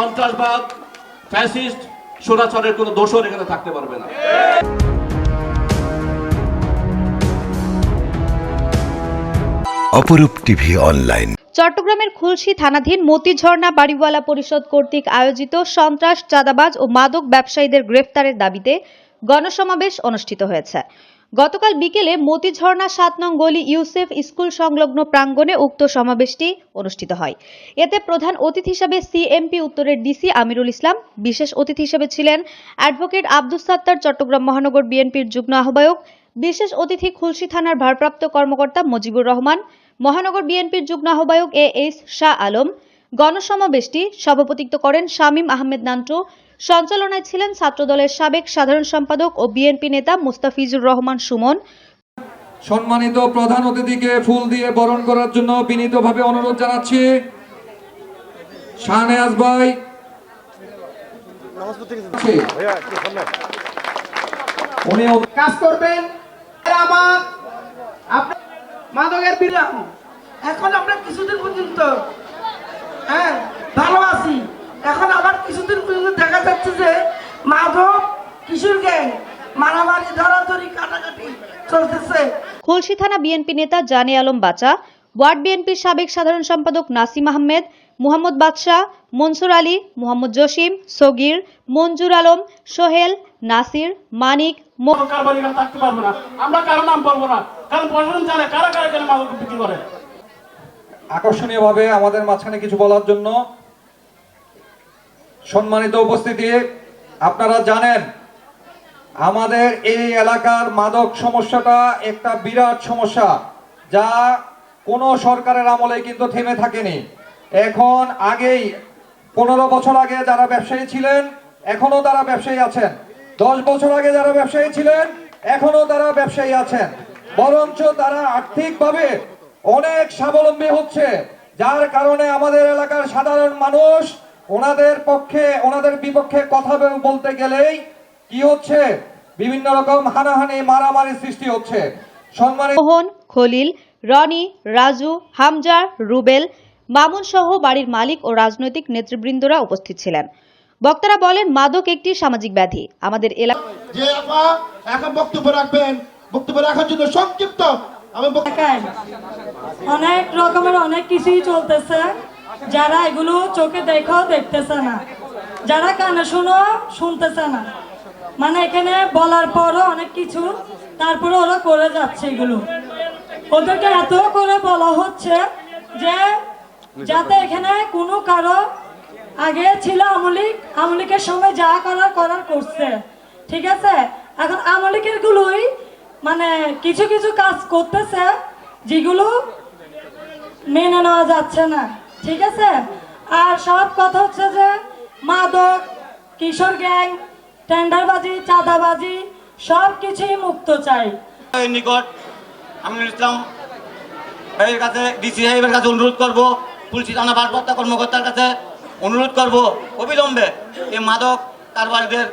সন্ত্রাসবাদ ফ্যাসিস্ট সোনাচরের কোনো দোষর এখানে থাকতে পারবে না। অপরূপ টিভি অনলাইন। চট্টগ্রামের খুলশী থানাধীন মতিঝর্ণা বাড়িওয়ালা পরিষদ কর্তৃক আয়োজিত সন্ত্রাস চাঁদাবাজ ও মাদক ব্যবসায়ীদের গ্রেফতারের দাবিতে গণসমাবেশ অনুষ্ঠিত হয়েছে। গতকাল বিকেলে মতিঝর্ণা সাত নং গলি ইউসেফ স্কুল সংলগ্ন প্রাঙ্গণে উক্ত সমাবেশটি অনুষ্ঠিত হয়। এতে প্রধান অতিথি হিসাবে সিএমপি উত্তরের ডিসি আমিরুল ইসলাম, বিশেষ অতিথি হিসেবে ছিলেন অ্যাডভোকেট আব্দুস সাত্তার, চট্টগ্রাম মহানগর বিএনপির যুগ্ম আহ্বায়ক, বিশেষ অতিথি খুলশী থানার ভারপ্রাপ্ত কর্মকর্তা মুজিবুর রহমান, মহানগর বিএনপির যুগ্ম আহ্বায়ক এ এস শাহ আলম, গণসমাবেশটি সভাপতিত্ব করেন শামীম আহমেদ নান্টু সঞ্চালনায় ছিলেন ছাত্রদলের সাবেক সাধারণ সম্পাদক ও বিএনপি নেতা মুস্তাফিজুর রহমান সুমন। সম্মানিত প্রধান অতিথিকে ফুল দিয়ে বরণ করার জন্য বিনীতভাবে অনুরোধ জানাচ্ছি। শাহনেয়াজ ভাই। উনি কাজ করবেন। আমার। মাদকের বিরাম এখন আমরা কিছুদিন পর্যন্ত হ্যাঁ ভালো আছি। এখন আবার কিছুদিন পর্যন্ত দেখা যাচ্ছে যে মাদক কিশোর গ্যাং মারামারি ধরাধরি কাটাকাটি চলতেছে। খুলশী থানা বিএনপি নেতা জানে আলম বাচা ওয়ার্ড বিএনপির সাবেক সাধারণ সম্পাদক নাসিম আহমেদ মোহাম্মদ বাদশাহ মনসুর আলী মোহাম্মদ জসিম সগির মঞ্জুর আলম সোহেল নাসির মানিক মো- কারবারিরা থাকতে পারবে না। আমরা কারও নাম বলব না। কারণ প্রশাসন জানে কারা কারা এখানে বিক্রি করে। আকর্ষণীয়ভাবে আমাদের মাঝখানে কিছু বলার জন্য সম্মানিত উপস্থিতি, আপনারা জানেন, আমাদের এই এলাকার মাদক সমস্যাটা একটা বিরাট সমস্যা, যা কোনো সরকারের আমলে কিন্তু থেমে থাকেনি। এখন আগেই, পনেরো বছর আগে যারা ব্যবসায়ী ছিলেন, এখনও তারা ব্যবসায়ী আছেন। দশ বছর আগে যারা ব্যবসায়ী ছিলেন, এখনও তারা ব্যবসায়ী আছেন। বরঞ্চ তারা আর্থিকভাবে অনেক স্বাবলম্বী হচ্ছে, যার কারণে আমাদের এলাকার সাধারণ মানুষ ওনাদের পক্ষে ওনাদের বিপক্ষে কথা বলতে গেলেই কি হচ্ছে? বিভিন্ন রকম হানাহানি মারামারি সৃষ্টি হচ্ছে। সম্মানিত মোহন খলিল রনি রাজু হামজা রুবেল মামুন সহ বাড়ির মালিক ও রাজনৈতিক নেতৃবৃন্দরা উপস্থিত ছিলেন। বক্তারা বলেন মাদক একটি সামাজিক ব্যাধি। আমাদের এলাকা যে আপা এখন বক্তব্য রাখবেন। বক্তব্য রাখার জন্য সংক্ষিপ্ত। আমি অনেক রকমের অনেক কিছুই চলতেছে। যারা এগুলো চোখে দেখো দেখতেছে না, যারা কানে শুনো, শুনতেছে না। মানে এখানে বলার পরও অনেক কিছু, তারপরে ওরা করে যাচ্ছে এগুলো। ওদেরকে এত করে বলা হচ্ছে যে, যাতে এখানে কোনো কারও আগে ছিল আমলিক, আমলিকের সময় যা করার করার করছে। ঠিক আছে? এখন আমলিকের গুলোই মানে কিছু কিছু কাজ করতেছে, যেগুলো মেনে নেওয়া যাচ্ছে না। ঠিক আছে? আর সব কথা হচ্ছে যে মাদক কিশোর গ্যাং টেন্ডারবাজি চাঁদাবাজি সব কিছুই মুক্ত চাই। নিকট আমিনুল ইসলাম ভাইয়ের কাছে ডিসি সাহেবের কাছে অনুরোধ করব পুলিশ থানা ভারপ্রাপ্ত কর্মকর্তার কাছে অনুরোধ করব অবিলম্বে এই মাদক কারবারিদের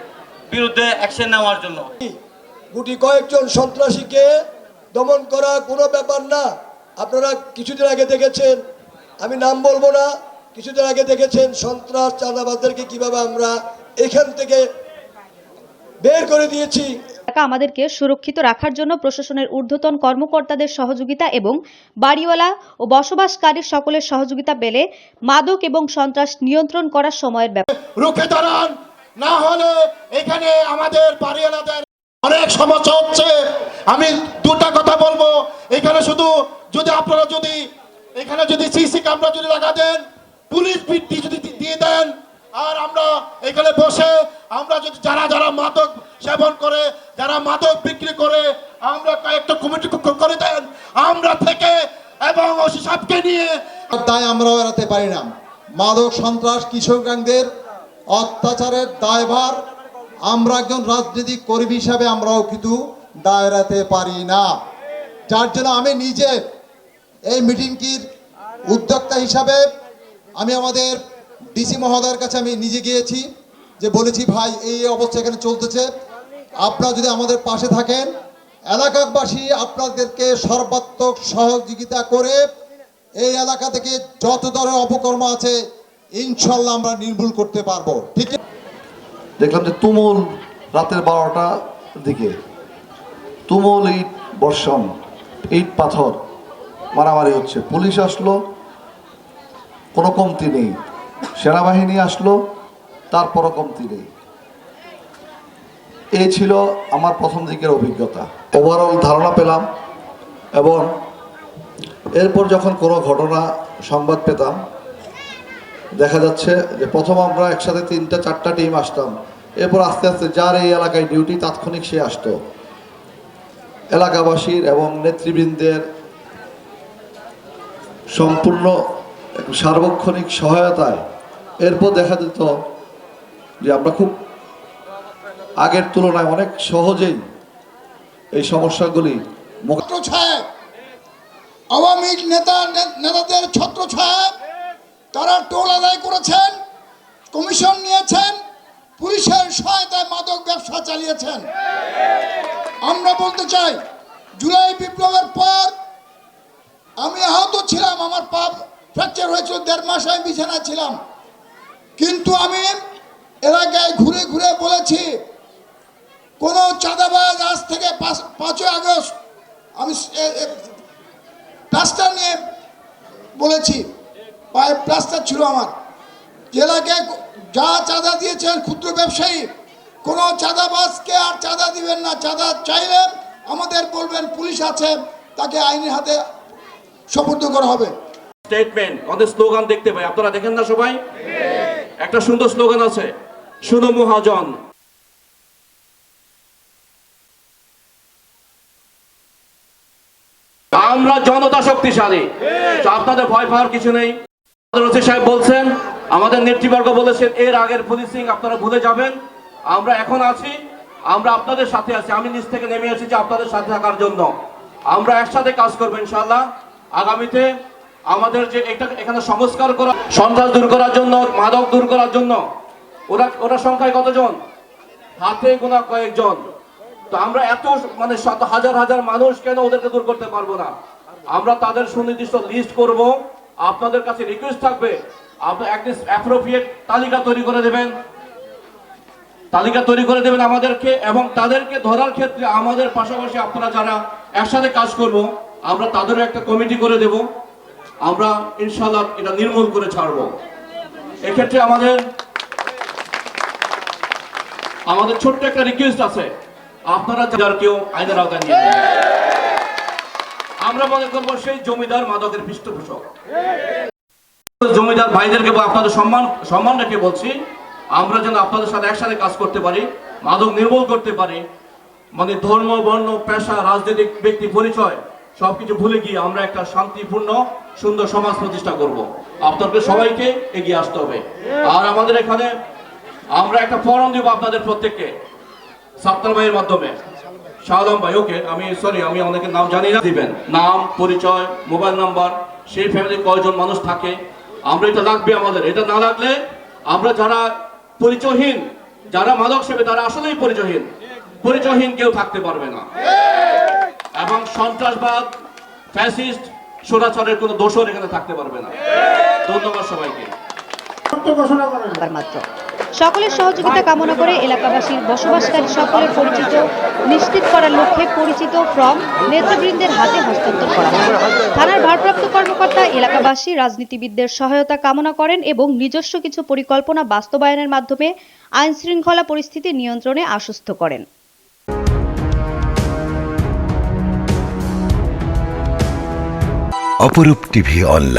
বিরুদ্ধে অ্যাকশন নেওয়ার জন্য। গুটি কয়েকজন সন্ত্রাসীকে দমন করা কোনো ব্যাপার না। আপনারা কিছুদিন আগে দেখেছেন আমি নাম বলব না কিছুদিন আগে দেখেছেন সন্ত্রাস চাঁদাবাজদেরকে কীভাবে আমরা এখান থেকে বের করে দিয়েছি। এলাকা আমাদেরকে সুরক্ষিত রাখার জন্য প্রশাসনের ঊর্ধ্বতন কর্মকর্তাদের সহযোগিতা এবং বাড়িওয়ালা ও বসবাসকারী সকলের সহযোগিতা পেলে মাদক এবং সন্ত্রাস নিয়ন্ত্রণ করার সময়ের ব্যাপার। রুখে দাঁড়ান না হলে এখানে আমাদের বাড়িওয়ালাদের অনেক সমস্যা হচ্ছে। আমি দুটা কথা বলব। এখানে শুধু যদি আপনারা যদি এখানে যদি সিসি ক্যামেরা যদি লাগা দেন, পুলিশ বৃত্তি যদি দিয়ে দেন, আর আমরা এখানে বসে আমরা যদি যারা যারা মাদক সেবন করে, যারা মাদক বিক্রি করে, আমরা কয়েকটা কমিটি করে দেন, আমরা থেকে এবং ওসি নিয়ে দায় আমরাও এড়াতে পারি না। মাদক সন্ত্রাস গ্যাংদের অত্যাচারের দায়ভার। আমরা একজন রাজনৈতিক কর্মী হিসাবে আমরাও কিন্তু দায় এড়াতে পারি না। যার জন্য আমি নিজে এই মিটিংটির উদ্যোক্তা হিসাবে আমি আমাদের ডিসি মহোদয়ের কাছে আমি নিজে গিয়েছি, যে বলেছি, ভাই, এই অবস্থা এখানে চলতেছে। আপনারা যদি আমাদের পাশে থাকেন, এলাকাবাসী আপনাদেরকে সর্বাত্মক সহযোগিতা করে এই এলাকা থেকে যত ধরনের অপকর্ম আছে, ইনশাল্লাহ আমরা নির্মূল করতে পারব। ঠিক দেখলাম যে তুমুল রাতের বারোটার দিকে, তুমুল ইট বর্ষণ, ইট পাথর। মারামারি হচ্ছে। পুলিশ আসলো, কোনো কমতি নেই। সেনাবাহিনী আসলো, তারপরও কমতি নেই। এই ছিল আমার প্রথম দিকের অভিজ্ঞতা। ওভারঅল ধারণা পেলাম এবং এরপর যখন কোনো ঘটনা, সংবাদ পেতাম, দেখা যাচ্ছে যে প্রথম আমরা একসাথে তিনটা, চারটা টিম আসতাম। এরপর আস্তে আস্তে যার এই এলাকায় ডিউটি তাৎক্ষণিক সে আসতো। এলাকাবাসীর এবং নেতৃবৃন্দের সম্পূর্ণ সার্বক্ষণিক সহায়তায়। এরপর দেখা যেত যে আমরা খুব আগের তুলনায় অনেক সহজেই এই সমস্যাগুলি মোকা- ছত্র আওয়ামী নেতা নেতাদের ছত্র ছায় তারা টোল আদায় করেছেন, কমিশন নিয়েছেন, পুলিশের সহায়তায় মাদক ব্যবসা চালিয়েছেন। আমরা বলতে চাই, জুলাই বিপ্লবের পর আমি আহত ছিলাম, আমার পা ফ্র্যাকচার হয়েছিল, দেড় মাস আমি বিছানায় ছিলাম। কিন্তু আমি এলাকায় ঘুরে ঘুরে বলেছি, কোনো চাঁদাবাজ আজ থেকে পাঁচ- পাঁচই আগস্ট, আমি প্লাস্টার নিয়ে বলেছি, পায়ে প্লাস্টার ছিল আমার। এলাকায় যা চাঁদা দিয়েছেন ক্ষুদ্র ব্যবসায়ী, কোনো চাঁদাবাজকে আর চাঁদা দিবেন না, চাঁদা চাইলে আমাদের বলবেন, পুলিশ আছে, তাকে আইনের হাতে সুপর্দ করা হবে। স্টেটমেন্ট আমাদের স্লোগান দেখতে পাই। আপনারা দেখেন না সবাই? একটা সুন্দর স্লোগান আছে, শুনো মহাজন। আমরা জনতা শক্তিশালী। আপনাদের ভয় পাওয়ার কিছু নেই। আমাদের সাহেব বলছেন, আমাদের নেতৃবর্গ বলেছেন, এর আগের পুলিশিং আপনারা ভুলে যাবেন। আমরা এখন আছি, আমরা আপনাদের সাথে আছি। আমি নিচ থেকে নেমে এসেছি আপনাদের সাথে থাকার জন্য। আমরা একসাথে কাজ করব ইনশাল্লাহ আগামীতে আমাদের যে এটা এখানে সংস্কার করা, সন্ত্রাস দূর করার জন্য, মাদক দূর করার জন্য, ওরা ওরা সংখ্যায় কতজন? হাতে গোনা কয়েকজন। তো আমরা এত মানে শত, হাজার হাজার মানুষ কেন ওদেরকে দূর করতে পারব না? আমরা তাদের সুনির্দিষ্ট লিস্ট করব, আপনাদের কাছে রিকোয়েস্ট থাকবে আপনার একটি অ্যাপ্রোপ্রিয়েট তালিকা তৈরি করে দেবেন। তালিকা তৈরি করে দেবেন আমাদেরকে এবং তাদেরকে ধরার ক্ষেত্রে আমাদের পাশাপাশি আপনারা যারা একসাথে কাজ করব আমরা তাদেরও একটা কমিটি করে দেব। আমরা ইনশাল্লাহ এটা নির্মূল করে ছাড়বো। এক্ষেত্রে আমাদের আমাদের ছোট্ট একটা রিকোয়েস্ট আছে। আপনারা যার কেউ আইনের আওতায় নিয়ে আমরা মনে করব সেই জমিদার মাদকের পৃষ্ঠপোষক। জমিদার ভাইদেরকে আপনাদের সম্মান সম্মান রেখে বলছি, আমরা যেন আপনাদের সাথে একসাথে কাজ করতে পারি, মাদক নির্মূল করতে পারি। মানে ধর্ম, বর্ণ, পেশা, রাজনৈতিক ব্যক্তি পরিচয় সবকিছু ভুলে গিয়ে আমরা একটা শান্তিপূর্ণ, সুন্দর সমাজ প্রতিষ্ঠা করব। আপনাদের সবাইকে এগিয়ে আসতে হবে। আর আমাদের এখানে আমরা একটা ফর্ম দিব আপনাদের প্রত্যেককে, সাত্তার ভাইয়ের মাধ্যমে। শাহলাম ভাই, ওকে, আমি সরি আমি অনেকের নাম জানি না। দিবেন। নাম, পরিচয়, মোবাইল নাম্বার, সেই ফ্যামিলি কয়জন মানুষ থাকে, আমরা এটা লাগবে আমাদের। এটা না লাগলে আমরা যারা পরিচয়হীন, যারা মাদক সেবে, তারা আসলেই পরিচয়হীন। পরিচয়হীন কেউ থাকতে পারবে না। সন্ত্রাসবাদ ফ্যাসিস্ট সোনাচরের কোনো দোষর এখানে থাকতে পারবে না। ধন্যবাদ সবাইকে। মাত্র। সকলের সহযোগিতা কামনা করে এলাকাবাসীর বসবাসকারী সকলের পরিচিত নিশ্চিত করার লক্ষ্যে পরিচিত ফর্ম নেতৃবৃন্দের হাতে হস্তান্তর করা হয়। থানার ভারপ্রাপ্ত কর্মকর্তা এলাকাবাসী রাজনীতিবিদদের সহায়তা কামনা করেন এবং নিজস্ব কিছু পরিকল্পনা বাস্তবায়নের মাধ্যমে আইনশৃঙ্খলা পরিস্থিতি নিয়ন্ত্রণে আশ্বস্ত করেন। অপরূপ টিভি অনলাইন।